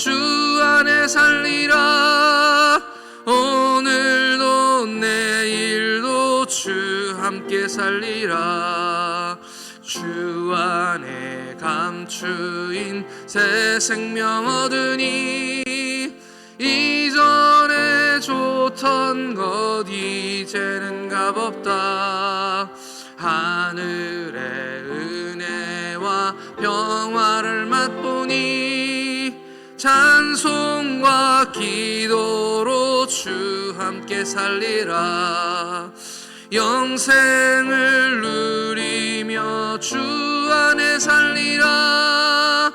주 안에 살리라. 오늘도 내일도 주 함께 살리라. 주 안에 감추인 새 생명 얻으니 이전에 좋던 것 이제는 값없다. 하늘의 은혜와 평화를 맛보니 찬송과 기도로 주 함께 살리라. 영생을 누리며 주 안에 살리라.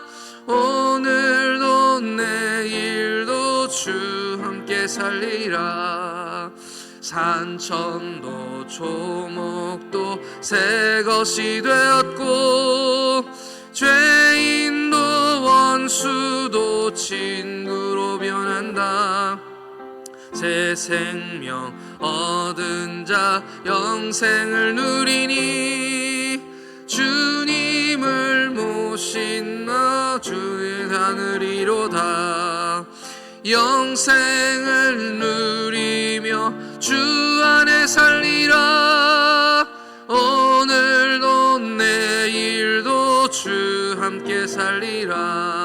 오늘도 내일도 주 함께 살리라. 산천도 조목도 새 것이 되었고 죄인도 원수도 친구로 변한다. 새 생명 얻은 자 영생을 누리니. 주님을 모신 너 주의 하늘이로다. 영생을 누리며 주 안에 살리라. 오늘도 내일도 주 함께 살리라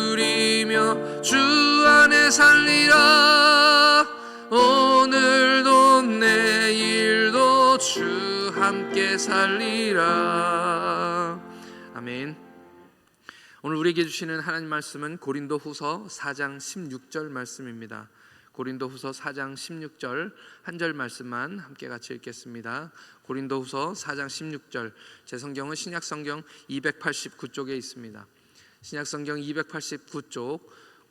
주 안에 살리라. 오늘도 내일도 주 함께 살리라. 아멘. 오늘 우리에게 주시는 하나님 말씀은 고린도 후서 4장 16절 말씀입니다. 고린도 후서 4장 16절 한 절 말씀만 함께 같이 읽겠습니다. 고린도 후서 4장 16절. 제 성경은 신약 성경 289쪽에 있습니다. 신약 성경 289쪽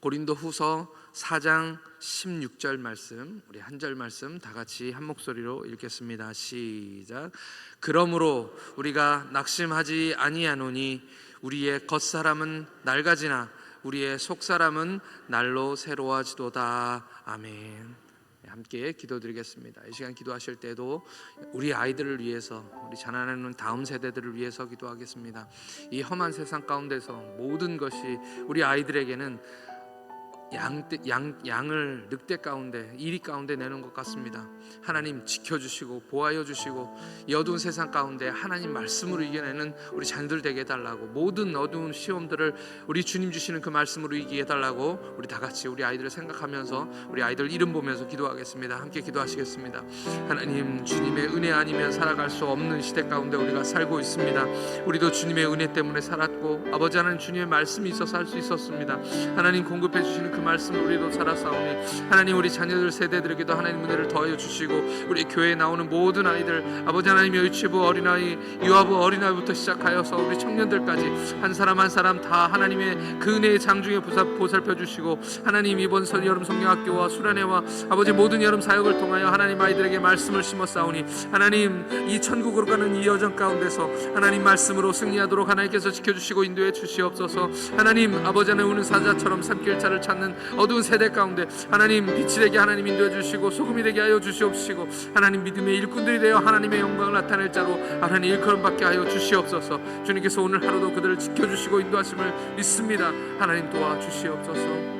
고린도 후서 4장 16절 말씀 우리 한 절 말씀 다 같이 한 목소리로 읽겠습니다. 시작. 그러므로 우리가 낙심하지 아니하노니 우리의 겉사람은 낡아지나 우리의 속사람은 날로 새로워지도다. 아멘. 함께 기도드리겠습니다. 이 시간 기도하실 때도 우리 아이들을 위해서 우리 자라나는 다음 세대들을 위해서 기도하겠습니다. 이 험한 세상 가운데서 모든 것이 우리 아이들에게는 양, 양, 양을 늑대 가운데 이리 가운데 내는 것 같습니다. 하나님 지켜주시고 보하여 주시고 이 어두운 세상 가운데 하나님 말씀으로 이겨내는 우리 자녀들 되게 해달라고 모든 어두운 시험들을 우리 주님 주시는 그 말씀으로 이기게 해달라고 우리 다 같이 우리 아이들을 생각하면서 우리 아이들 이름 보면서 기도하겠습니다. 함께 기도하시겠습니다. 하나님 주님의 은혜 아니면 살아갈 수 없는 시대 가운데 우리가 살고 있습니다. 우리도 주님의 은혜 때문에 살았고 아버지 하나님 주님의 말씀이 있어서 살 수 있었습니다. 하나님 공급해 주시는 그 말씀 우리도 살아싸우니 하나님 우리 자녀들 세대들에게도 하나님 은혜를 더하여 주시고 우리 교회에 나오는 모든 아이들 아버지 하나님 유치부 어린아이 유아부 어린아이부터 시작하여서 우리 청년들까지 한 사람 한 사람 다 하나님의 그 은혜의 장중에 보살- 보살펴 주시고 하나님 이번 설 여름 성령학교와 수련회와 아버지 모든 여름 사역을 통하여 하나님 아이들에게 말씀을 심어 싸우니 하나님 이 천국으로 가는 이 여정 가운데서 하나님 말씀으로 승리하도록 하나님께서 지켜주시고 인도해 주시옵소서. 하나님 아버지 안에 우는 사자처럼 산길자를 찾는 어두운 세대 가운데 하나님 빛이 되게 하나님 인도해 주시고 소금이 되게 하여 주시옵시고 하나님 믿음의 일꾼들이 되어 하나님의 영광을 나타낼 자로 하나님 일컬음 받게 하여 주시옵소서. 주님께서 오늘 하루도 그들을 지켜주시고 인도하심을 믿습니다. 하나님 도와주시옵소서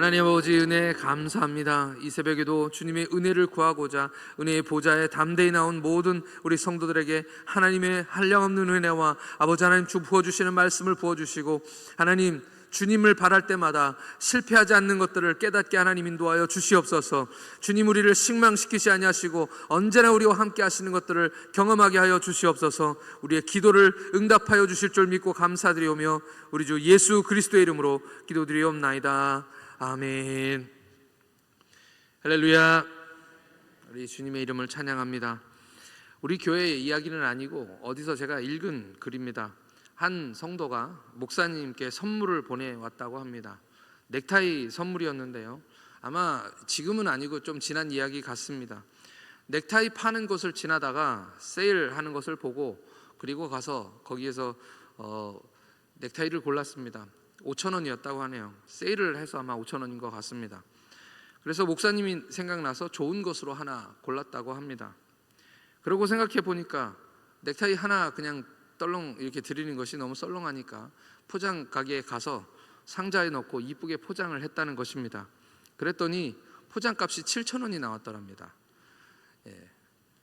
하나님 아버지 은혜 감사합니다. 이 새벽에도 주님의 은혜를 구하고자 은혜의 보좌에 담대히 나온 모든 우리 성도들에게 하나님의 한량없는 은혜와 아버지 하나님 주 부어 주시는 말씀을 부어 주시고 하나님 주님을 바랄 때마다 실패하지 않는 것들을 깨닫게 하나님 인도하여 주시옵소서. 주님 우리를 식망시키지 아니하시고 언제나 우리와 함께 하시는 것들을 경험하게 하여 주시옵소서. 우리의 기도를 응답하여 주실 줄 믿고 감사드리오며 우리 주 예수 그리스도의 이름으로 기도드리옵나이다. 아멘. 할렐루야. 우리 주님의 이름을 찬양합니다. 우리 교회의 이야기는 아니고 어디서 제가 읽은 글입니다. 한 성도가 목사님께 선물을 보내왔다고 합니다. 넥타이 선물이었는데요. 아마 지금은 아니고 좀 지난 이야기 같습니다. 넥타이 파는 곳을 지나다가 세일하는 것을 보고 그리고 가서 거기에서 어, 넥타이를 골랐습니다. 5천 원이었다고 하네요. 세일을 해서 아마 5천 원인 것 같습니다. 그래서 목사님이 생각나서 좋은 것으로 하나 골랐다고 합니다. 그러고 생각해 보니까 넥타이 하나 그냥 떨렁 이렇게 드리는 것이 너무 썰렁하니까 포장 가게에 가서 상자에 넣고 이쁘게 포장을 했다는 것입니다. 그랬더니 포장값이 7천 원이 나왔더랍니다. 예.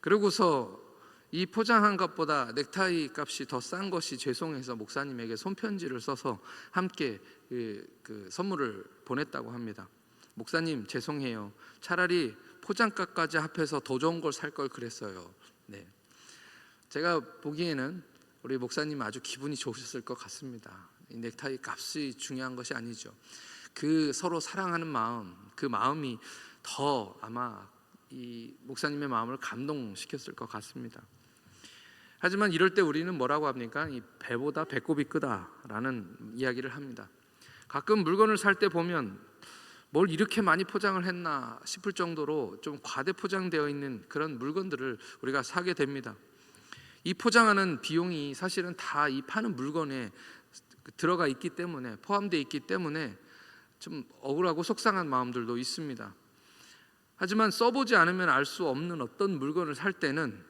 그러고서 이 포장한 것보다 넥타이 값이 더 싼 것이 죄송해서 목사님에게 손편지를 써서 함께 그, 그 선물을 보냈다고 합니다. 목사님 죄송해요. 차라리 포장값까지 합해서 더 좋은 걸 살 걸 그랬어요. 네. 제가 보기에는 우리 목사님 아주 기분이 좋으셨을 것 같습니다. 이 넥타이 값이 중요한 것이 아니죠. 그 서로 사랑하는 마음, 그 마음이 더 아마 이 목사님의 마음을 감동시켰을 것 같습니다. 하지만 이럴 때 우리는 뭐라고 합니까? 이 배보다 배꼽이 크다라는 이야기를 합니다. 가끔 물건을 살 때 보면 뭘 이렇게 많이 포장을 했나 싶을 정도로 좀 과대 포장되어 있는 그런 물건들을 우리가 사게 됩니다. 이 포장하는 비용이 사실은 다 이 파는 물건에 들어가 있기 때문에 포함되어 있기 때문에 좀 억울하고 속상한 마음들도 있습니다. 하지만 써보지 않으면 알 수 없는 어떤 물건을 살 때는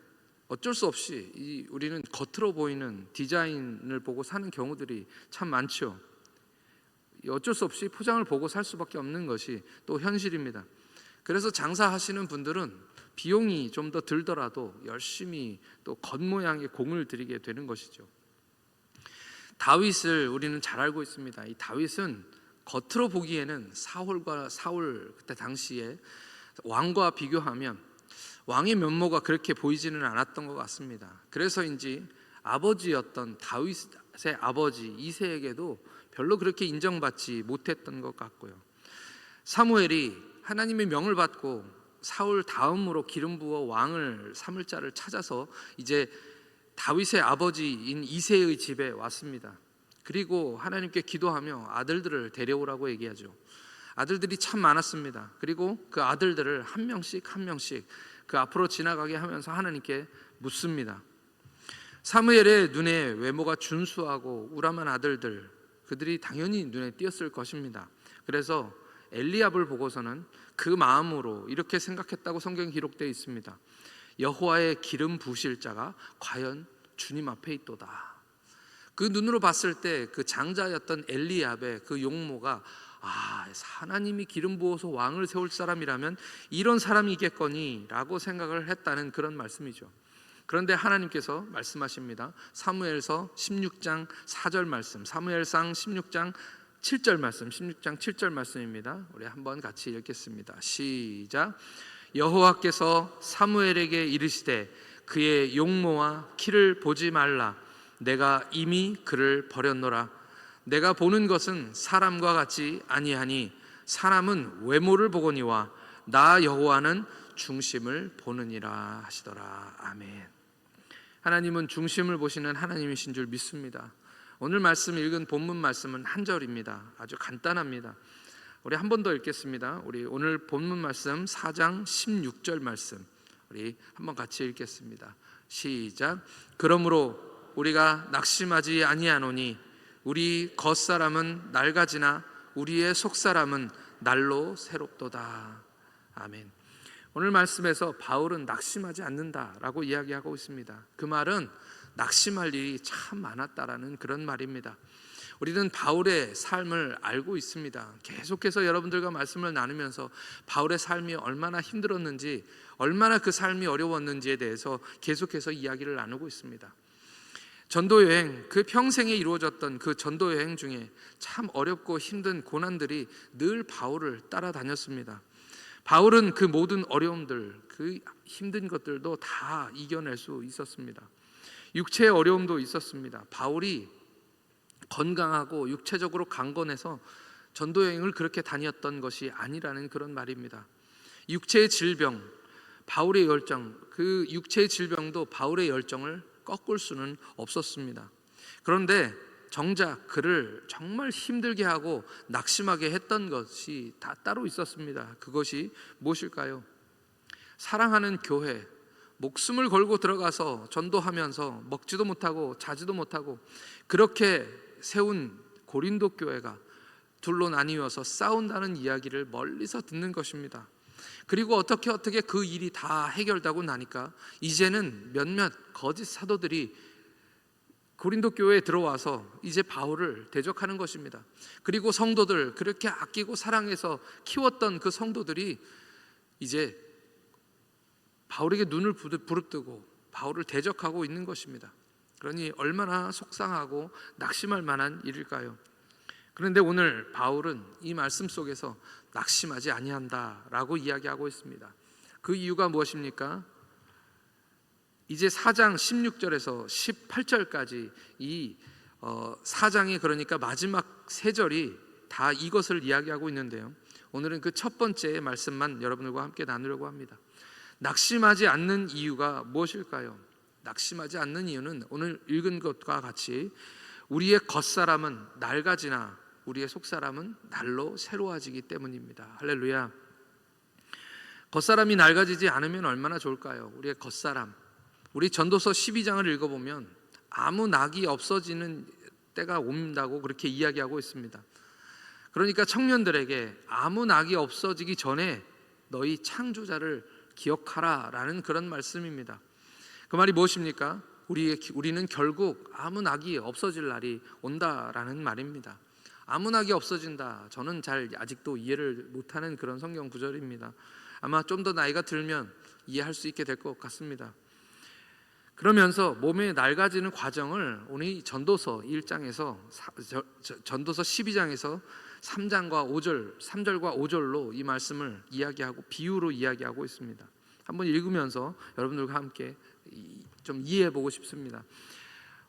어쩔 수 없이 이 우리는 겉으로 보이는 디자인을 보고 사는 경우들이 참 많죠. 어쩔 수 없이 포장을 보고 살 수밖에 없는 것이 또 현실입니다. 그래서 장사하시는 분들은 비용이 좀 더 들더라도 열심히 또 겉모양에 공을 들이게 되는 것이죠. 다윗을 우리는 잘 알고 있습니다. 이 다윗은 겉으로 보기에는 사울과 사울 그때 당시에 왕과 비교하면 왕의 면모가 그렇게 보이지는 않았던 것 같습니다. 그래서인지 아버지였던 다윗의 아버지 이세에게도 별로 그렇게 인정받지 못했던 것 같고요. 사무엘이 하나님의 명을 받고 사울 다음으로 기름 부어 왕을 삼을 자를 찾아서 이제 다윗의 아버지인 이세의 집에 왔습니다. 그리고 하나님께 기도하며 아들들을 데려오라고 얘기하죠. 아들들이 참 많았습니다. 그리고 그 아들들을 한 명씩 한 명씩 그 앞으로 지나가게 하면서 하나님께 묻습니다. 사무엘의 눈에 외모가 준수하고 우람한 아들들 그들이 당연히 눈에 띄었을 것입니다. 그래서 엘리압을 보고서는 그 마음으로 이렇게 생각했다고 성경에 기록되어 있습니다. 여호와의 기름 부실 자가 과연 주님 앞에 있도다. 그 눈으로 봤을 때 그 장자였던 엘리압의 그 용모가 아 하나님이 기름 부어서 왕을 세울 사람이라면 이런 사람이 있겠거니라고 생각을 했다는 그런 말씀이죠. 그런데 하나님께서 말씀하십니다. 사무엘서 16장 4절 말씀, 사무엘상 16장 7절 말씀, 16장 7절 말씀입니다. 우리 한번 같이 읽겠습니다. 시작. 여호와께서 사무엘에게 이르시되 그의 용모와 키를 보지 말라. 내가 이미 그를 버렸노라. 내가 보는 것은 사람과 같이 아니하니 사람은 외모를 보거니와 나 여호와는 중심을 보느니라 하시더라. 아멘. 하나님은 중심을 보시는 하나님이신 줄 믿습니다. 오늘 말씀 읽은 본문 말씀은 한 절입니다. 아주 간단합니다. 우리 한 번 더 읽겠습니다. 우리 오늘 본문 말씀 4장 16절 말씀. 우리 한번 같이 읽겠습니다. 시작. 그러므로 우리가 낙심하지 아니하노니 우리 겉사람은 낡아지나 우리의 속사람은 날로 새롭도다. 아멘. 오늘 말씀에서 바울은 낙심하지 않는다라고 이야기하고 있습니다. 그 말은 낙심할 일이 참 많았다라는 그런 말입니다. 우리는 바울의 삶을 알고 있습니다. 계속해서 여러분들과 말씀을 나누면서 바울의 삶이 얼마나 힘들었는지, 얼마나 그 삶이 어려웠는지에 대해서 계속해서 이야기를 나누고 있습니다. 전도 여행, 그 평생에 이루어졌던 그 전도 여행 중에 참 어렵고 힘든 고난들이 늘 바울을 따라다녔습니다. 바울은 그 모든 어려움들, 그 힘든 것들도 다 이겨낼 수 있었습니다. 육체의 어려움도 있었습니다. 바울이 건강하고 육체적으로 강건해서 전도 여행을 그렇게 다녔던 것이 아니라는 그런 말입니다. 육체의 질병, 바울의 열정, 그 육체의 질병도 바울의 열정을 꺾을 수는 없었습니다. 그런데 정작 그를 정말 힘들게 하고 낙심하게 했던 것이 다 따로 있었습니다. 그것이 무엇일까요? 사랑하는 교회, 목숨을 걸고 들어가서 전도하면서 먹지도 못하고 자지도 못하고 그렇게 세운 고린도 교회가 둘로 나뉘어서 싸운다는 이야기를 멀리서 듣는 것입니다. 그리고 어떻게 어떻게 그 일이 다 해결되고 나니까 이제는 몇몇 거짓 사도들이 고린도 교회에 들어와서 이제 바울을 대적하는 것입니다. 그리고 성도들 그렇게 아끼고 사랑해서 키웠던 그 성도들이 이제 바울에게 눈을 부릅뜨고 바울을 대적하고 있는 것입니다. 그러니 얼마나 속상하고 낙심할 만한 일일까요? 그런데 오늘 바울은 이 말씀 속에서 낙심하지 아니한다라고 이야기하고 있습니다. 그 이유가 무엇입니까? 이제 4장 16절에서 18절까지 이 어, 4장이 그러니까 마지막 세 절이 다 이것을 이야기하고 있는데요. 오늘은 그 첫 번째 말씀만 여러분들과 함께 나누려고 합니다. 낙심하지 않는 이유가 무엇일까요? 낙심하지 않는 이유는 오늘 읽은 것과 같이 우리의 겉사람은 낡아지나 우리의 속사람은 날로 새로워지기 때문입니다. 할렐루야. 겉사람이 낡아지지 않으면 얼마나 좋을까요? 우리의 겉사람. 우리 전도서 12장을 읽어보면 아무 낙이 없어지는 때가 온다고 그렇게 이야기하고 있습니다. 그러니까 청년들에게 아무 낙이 없어지기 전에 너희 창조자를 기억하라 라는 그런 말씀입니다. 그 말이 무엇입니까? 우리 우리는 결국 아무 낙이 없어질 날이 온다라는 말입니다. 아무 낙이 없어진다. 저는 잘 아직도 이해를 못하는 그런 성경 구절입니다. 아마 좀 더 나이가 들면 이해할 수 있게 될 것 같습니다. 그러면서 몸에 낡아지는 과정을 오늘 전도서 1장에서 전도서 12장에서 3장과 5절, 3절과 5절로 이 말씀을 이야기하고 비유로 이야기하고 있습니다. 한번 읽으면서 여러분들과 함께 좀 이해해 보고 싶습니다.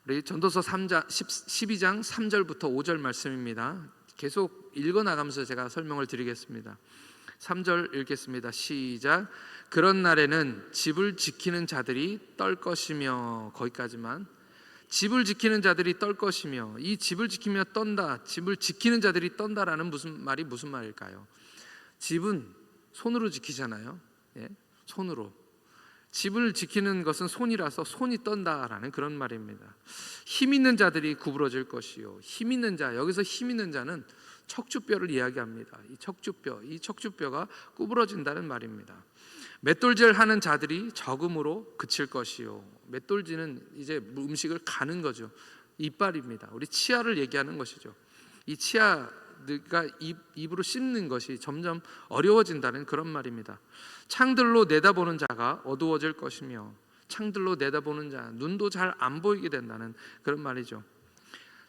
우리 전도서 3장 12장 3절부터 5절 말씀입니다. 계속 읽어 나가면서 제가 설명을 드리겠습니다. 3절 읽겠습니다. 시작. 그런 날에는 집을 지키는 자들이 떨 것이며 거기까지만 집을 지키는 자들이 떨 것이며 이 집을 지키며 떤다. 집을 지키는 자들이 떤다라는 무슨 말이 무슨 말일까요? 집은 손으로 지키잖아요. 예? 손으로. 집을 지키는 것은 손이라서 손이 떤다라는 그런 말입니다. 힘 있는 자들이 구부러질 것이요. 힘 있는 자, 여기서 힘 있는 자는 척추뼈를 이야기합니다. 이 척추뼈, 이 척추뼈가 구부러진다는 말입니다. 맷돌질 하는 자들이 적음으로 그칠 것이요. 맷돌질은 이제 음식을 가는 거죠. 이빨입니다. 우리 치아를 얘기하는 것이죠. 이 치아 가 입, 입으로 씹는 것이 점점 어려워진다는 그런 말입니다. 창들로 내다보는 자가 어두워질 것이며 창들로 내다보는 자 눈도 잘 안 보이게 된다는 그런 말이죠.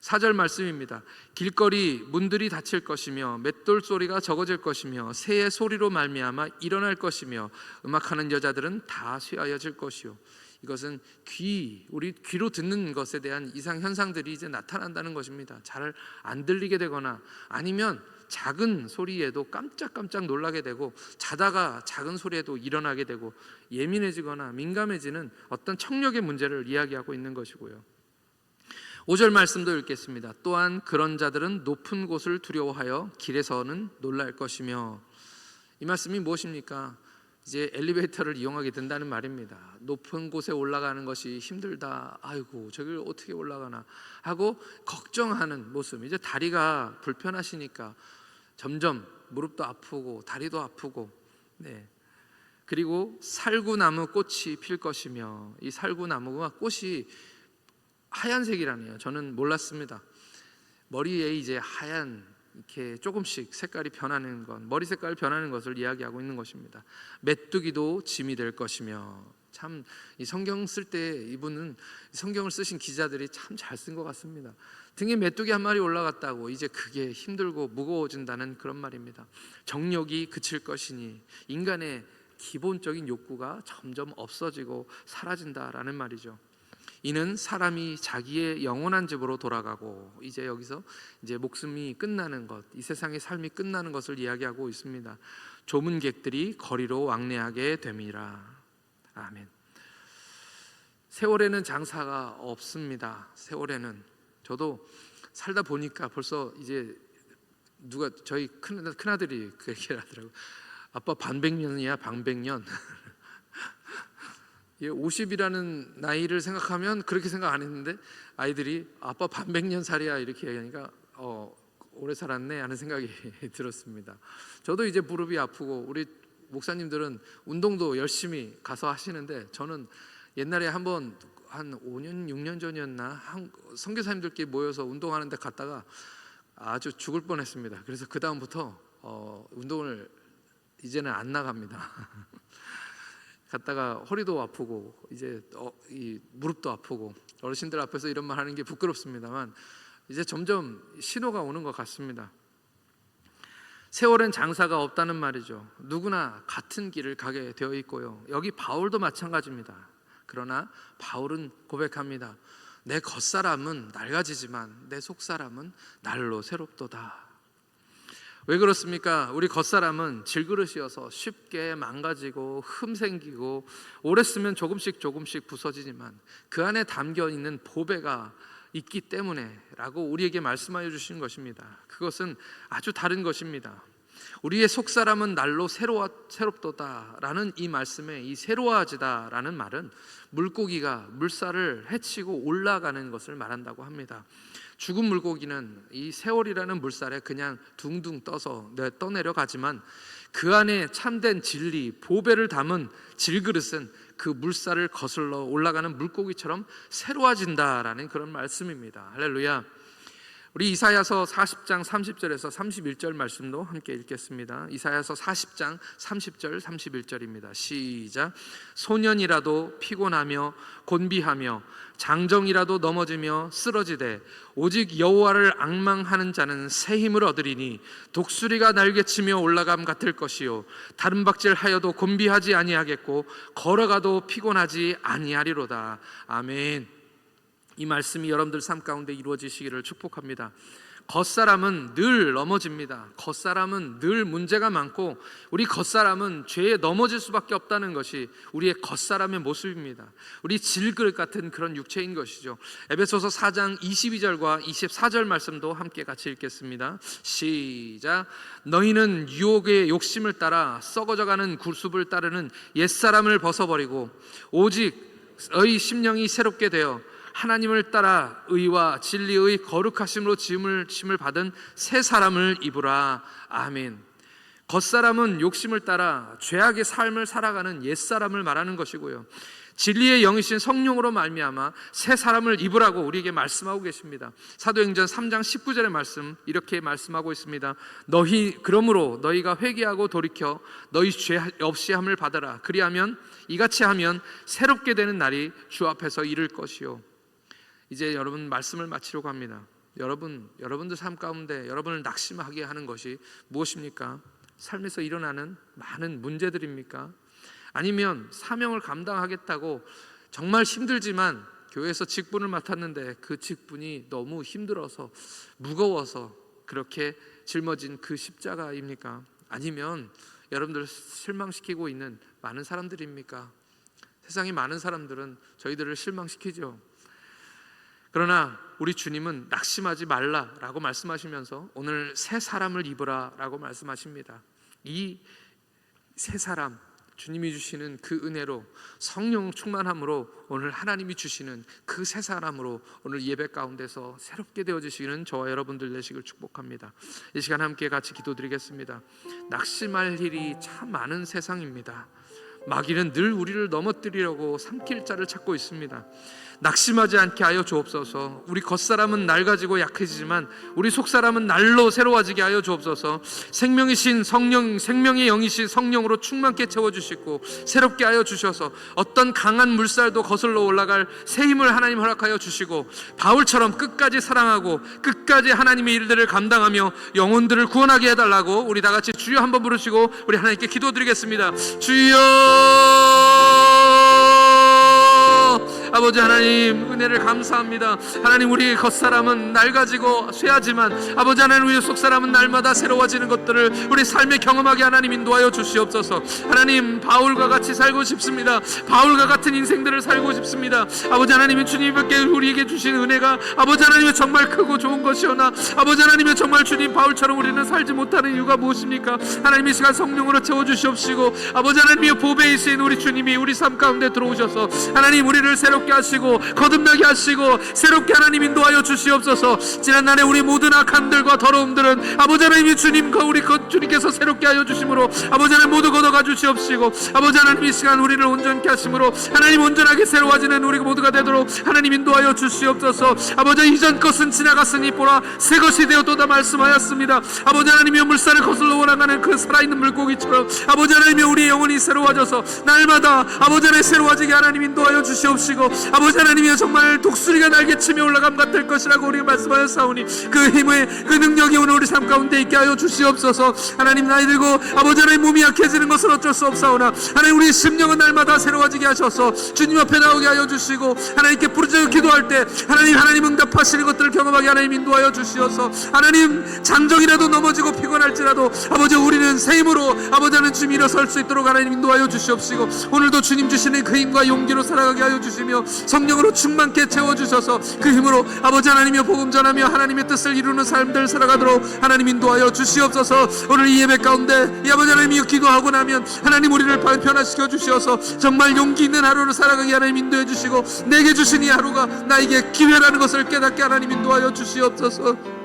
사절 말씀입니다. 길거리 문들이 닫힐 것이며 맷돌 소리가 적어질 것이며 새의 소리로 말미암아 일어날 것이며 음악하는 여자들은 다 쇠하여질 것이요. 이것은 귀, 우리 귀로 듣는 것에 대한 이상 현상들이 이제 나타난다는 것입니다. 잘 안 들리게 되거나 아니면 작은 소리에도 깜짝깜짝 놀라게 되고 자다가 작은 소리에도 일어나게 되고 예민해지거나 민감해지는 어떤 청력의 문제를 이야기하고 있는 것이고요. 5절 말씀도 읽겠습니다. 또한 그런 자들은 높은 곳을 두려워하여 길에서는 놀랄 것이며 이 말씀이 무엇입니까? 이제 엘리베이터를 이용하게 된다는 말입니다. 높은 곳에 올라가는 것이 힘들다. 아이고, 저길 어떻게 올라가나 하고 걱정하는 모습. 이제 다리가 불편하시니까 점점 무릎도 아프고 다리도 아프고 네. 그리고 살구나무 꽃이 필 것이며 이 살구나무가 꽃이 하얀색이라네요. 저는 몰랐습니다. 머리에 이제 하얀 이렇게 조금씩 색깔이 변하는 것, 머리 색깔 변하는 것을 이야기하고 있는 것입니다. 메뚜기도 짐이 될 것이며 참 이 성경 쓸 때 이분은 성경을 쓰신 기자들이 참 잘 쓴 것 같습니다. 등에 메뚜기 한 마리 올라갔다고 이제 그게 힘들고 무거워진다는 그런 말입니다. 정력이 그칠 것이니 인간의 기본적인 욕구가 점점 없어지고 사라진다라는 말이죠. 이는 사람이 자기의 영원한 집으로 돌아가고 이제 여기서 이제 목숨이 끝나는 것, 이 세상의 삶이 끝나는 것을 이야기하고 있습니다. 조문객들이 거리로 왕래하게 됨이라. 아멘. 세월에는 장사가 없습니다. 세월에는 저도 살다 보니까 벌써 이제 누가 저희 큰 큰아들이 그 얘기를 하더라고. 아빠 반백년이야 반백년. 50이라는 나이를 생각하면 그렇게 생각 안 했는데 아이들이 아빠 반백년 살이야 이렇게 얘기하니까 어, 오래 살았네 하는 생각이 들었습니다. 저도 이제 무릎이 아프고 우리 목사님들은 운동도 열심히 가서 하시는데 저는 옛날에 한번 한 5년 6년 전이었나 한 선교사님들끼리 모여서 운동하는데 갔다가 아주 죽을 뻔했습니다. 그래서 그 다음부터 어, 운동을 이제는 안 나갑니다. 갔다가 허리도 아프고 이제 어, 이 무릎도 아프고 어르신들 앞에서 이런 말 하는 게 부끄럽습니다만 이제 점점 신호가 오는 것 같습니다. 세월엔 장사가 없다는 말이죠. 누구나 같은 길을 가게 되어 있고요. 여기 바울도 마찬가지입니다. 그러나 바울은 고백합니다. 내 겉사람은 낡아지지만 내 속사람은 날로 새롭도다. 왜 그렇습니까? 우리 겉사람은 질그릇이어서 쉽게 망가지고 흠 생기고 오래 쓰면 조금씩 조금씩 부서지지만 그 안에 담겨 있는 보배가 있기 때문에라고 우리에게 말씀하여 주신 것입니다. 그것은 아주 다른 것입니다. 우리의 속사람은 날로 새로워 새롭도다라는 이 말씀에 이 새로워지다라는 말은 물고기가 물살을 헤치고 올라가는 것을 말한다고 합니다. 죽은 물고기는 이 세월이라는 물살에 그냥 둥둥 떠서 떠내려 가지만 그 안에 참된 진리, 보배를 담은 질그릇은 그 물살을 거슬러 올라가는 물고기처럼 새로워진다라는 그런 말씀입니다. 할렐루야. 우리 이사야서 40장 30절에서 31절 말씀도 함께 읽겠습니다. 이사야서 40장 30절 31절입니다. 시작. 소년이라도 피곤하며 곤비하며 장정이라도 넘어지며 쓰러지되 오직 여호와를 앙망하는 자는 새 힘을 얻으리니 독수리가 날개치며 올라감 같을 것이요 다른 박질하여도 곤비하지 아니하겠고 걸어가도 피곤하지 아니하리로다. 아멘. 이 말씀이 여러분들 삶 가운데 이루어지시기를 축복합니다. 겉사람은 늘 넘어집니다. 겉사람은 늘 문제가 많고 우리 겉사람은 죄에 넘어질 수밖에 없다는 것이 우리의 겉사람의 모습입니다. 우리 질그릇 같은 그런 육체인 것이죠. 에베소서 4장 22절과 24절 말씀도 함께 같이 읽겠습니다. 시작. 너희는 유혹의 욕심을 따라 썩어져가는 굴숲을 따르는 옛사람을 벗어버리고 오직 너희 심령이 새롭게 되어 하나님을 따라 의와 진리의 거룩하심으로 지음을 심을 받은 새 사람을 입으라. 아멘. 겉사람은 욕심을 따라 죄악의 삶을 살아가는 옛사람을 말하는 것이고요. 진리의 영이신 성령으로 말미암아 새 사람을 입으라고 우리에게 말씀하고 계십니다. 사도행전 3장 19절의 말씀 이렇게 말씀하고 있습니다. 너희 그러므로 너희가 회개하고 돌이켜 너희 죄 없이 함을 받아라. 그리하면 이같이 하면 새롭게 되는 날이 주 앞에서 이를 것이요. 이제 여러분 말씀을 마치려고 합니다. 여러분 여러분들 삶 가운데 여러분을 낙심하게 하는 것이 무엇입니까? 삶에서 일어나는 많은 문제들입니까? 아니면 사명을 감당하겠다고 정말 힘들지만 교회에서 직분을 맡았는데 그 직분이 너무 힘들어서 무거워서 그렇게 짊어진 그 십자가입니까? 아니면 여러분들 실망시키고 있는 많은 사람들입니까? 세상의 많은 사람들은 저희들을 실망시키죠. 그러나 우리 주님은 낙심하지 말라라고 말씀하시면서 오늘 새 사람을 입으라라고 말씀하십니다. 이 새 사람 주님이 주시는 그 은혜로 성령 충만함으로 오늘 하나님이 주시는 그 새 사람으로 오늘 예배 가운데서 새롭게 되어 주시는 저와 여러분들 되시길 축복합니다. 이 시간 함께 같이 기도드리겠습니다. 낙심할 일이 참 많은 세상입니다. 마귀는 늘 우리를 넘어뜨리려고 삼킬 자를 찾고 있습니다. 낙심하지 않게 하여 주옵소서. 우리 겉사람은 낡아지고 약해지지만 우리 속사람은 날로 새로워지게 하여 주옵소서. 생명이신 성령, 생명의 영이신 성령으로 충만케 채워 주시고 새롭게 하여 주셔서 어떤 강한 물살도 거슬러 올라갈 새 힘을 하나님 허락하여 주시고 바울처럼 끝까지 사랑하고 끝까지 하나님의 일들을 감당하며 영혼들을 구원하게 해 달라고 우리 다 같이 주여 한번 부르시고 우리 하나님께 기도드리겠습니다. 주여 아버지 하나님 은혜를 감사합니다. 하나님 우리 겉사람은 낡아지고 쇠하지만 아버지 하나님 우리 속사람은 날마다 새로워지는 것들을 우리 삶에 경험하게 하나님 인도하여 주시옵소서. 하나님 바울과 같이 살고 싶습니다. 바울과 같은 인생들을 살고 싶습니다. 아버지 하나님이 주님께 우리에게 주신 은혜가 아버지 하나님의 정말 크고 좋은 것이오나 아버지 하나님의 정말 주님 바울처럼 우리는 살지 못하는 이유가 무엇입니까? 하나님 이 시간 성령으로 채워 주시옵시고 아버지 하나님의 보배이신 우리 주님이 우리 삶 가운데 들어오셔서 하나님 우리를 새롭게 하시고 거듭나게 하시고 새롭게 하나님 인도하여 주시옵소서. 지난날에 우리 모든 악함들과 더러움들은 아버지 하나님이 주님과 우리 그 주님께서 새롭게 하여 주심으로 아버지 하나님 모두 걷어가 주시옵시고 아버지 하나님 이 시간 우리를 온전케 하심으로 하나님 온전하게 새로워지는 우리 모두가 되도록 하나님 인도하여 주시옵소서. 아버지 이전 것은 지나갔으니 보라 새 것이 되었도다 말씀하였습니다. 아버지 하나님이 물살을 거슬러 올라가는 그 살아있는 물고기처럼 아버지 하나님이 우리 영혼이 새로워져서 날마다 아버지 하나님 새로워지게 하나님 인도하여 주시옵시고 아버지 하나님이 정말 독수리가 날개 치며 올라감 같을 것이라고 우리가 말씀하였사오니 그 힘의 그 능력이 오늘 우리 삶 가운데 있게 하여 주시옵소서. 하나님 나이 들고 아버지 하나님 몸이 약해지는 것은 어쩔 수 없사오나 하나님 우리 심령은 날마다 새로워지게 하셔서 주님 앞에 나오게 하여 주시고 하나님께 부르짖어 기도할 때 하나님 하나님 응답하시는 것들을 경험하게 하나님 인도하여 주시어서 하나님 장정이라도 넘어지고 피곤할지라도 아버지 우리는 새 힘으로 아버지 하나님 주님 일어설 수 있도록 하나님 인도하여 주시옵시고 오늘도 주님 주시는 그 힘과 용기로 살아가게 하여 주시며 성령으로 충만케 채워주셔서 그 힘으로 아버지 하나님의 복음 전하며 하나님의 뜻을 이루는 삶들 살아가도록 하나님 인도하여 주시옵소서. 오늘 이 예배 가운데 이 아버지 하나님이 기도하고 나면 하나님 우리를 변화시켜 주시어서 정말 용기 있는 하루를 살아가게 하나님 인도해 주시고 내게 주신 이 하루가 나에게 기회라는 것을 깨닫게 하나님 인도하여 주시옵소서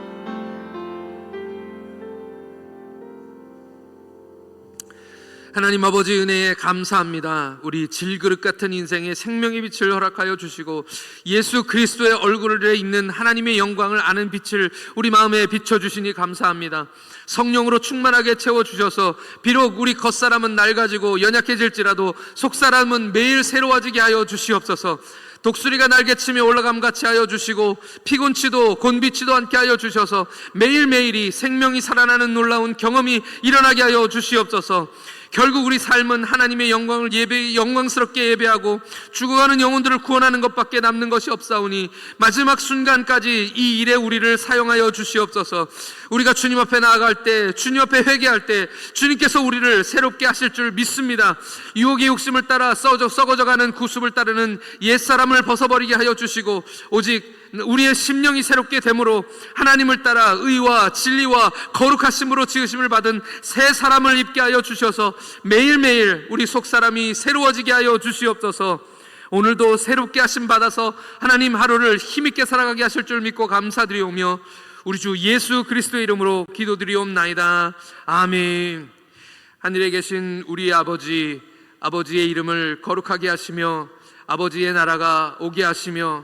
하나님 아버지 은혜에 감사합니다. 우리 질그릇 같은 인생에 생명의 빛을 허락하여 주시고 예수 그리스도의 얼굴에 있는 하나님의 영광을 아는 빛을 우리 마음에 비춰 주시니 감사합니다. 성령으로 충만하게 채워 주셔서 비록 우리 겉사람은 낡아지고 연약해질지라도 속사람은 매일 새로워지게 하여 주시옵소서. 독수리가 날개치며 올라감 같이 하여 주시고 피곤치도 곤비치도 않게 하여 주셔서 매일매일이 생명이 살아나는 놀라운 경험이 일어나게 하여 주시옵소서. 결국 우리 삶은 하나님의 영광을 예배 영광스럽게 예배하고 죽어가는 영혼들을 구원하는 것밖에 남는 것이 없사오니 마지막 순간까지 이 일에 우리를 사용하여 주시옵소서. 우리가 주님 앞에 나아갈 때 주님 앞에 회개할 때 주님께서 우리를 새롭게 하실 줄 믿습니다. 유혹의 욕심을 따라 썩어져 썩어져가는 구습을 따르는 옛 사람을 벗어버리게 하여 주시고 오직 우리의 심령이 새롭게 되므로 하나님을 따라 의와 진리와 거룩하심으로 지으심을 받은 새 사람을 입게 하여 주셔서 매일매일 우리 속 사람이 새로워지게 하여 주시옵소서. 오늘도 새롭게 하심 받아서 하나님 하루를 힘있게 살아가게 하실 줄 믿고 감사드리오며 우리 주 예수 그리스도의 이름으로 기도드리옵나이다. 아멘. 하늘에 계신 우리 아버지 아버지의 이름을 거룩하게 하시며 아버지의 나라가 오게 하시며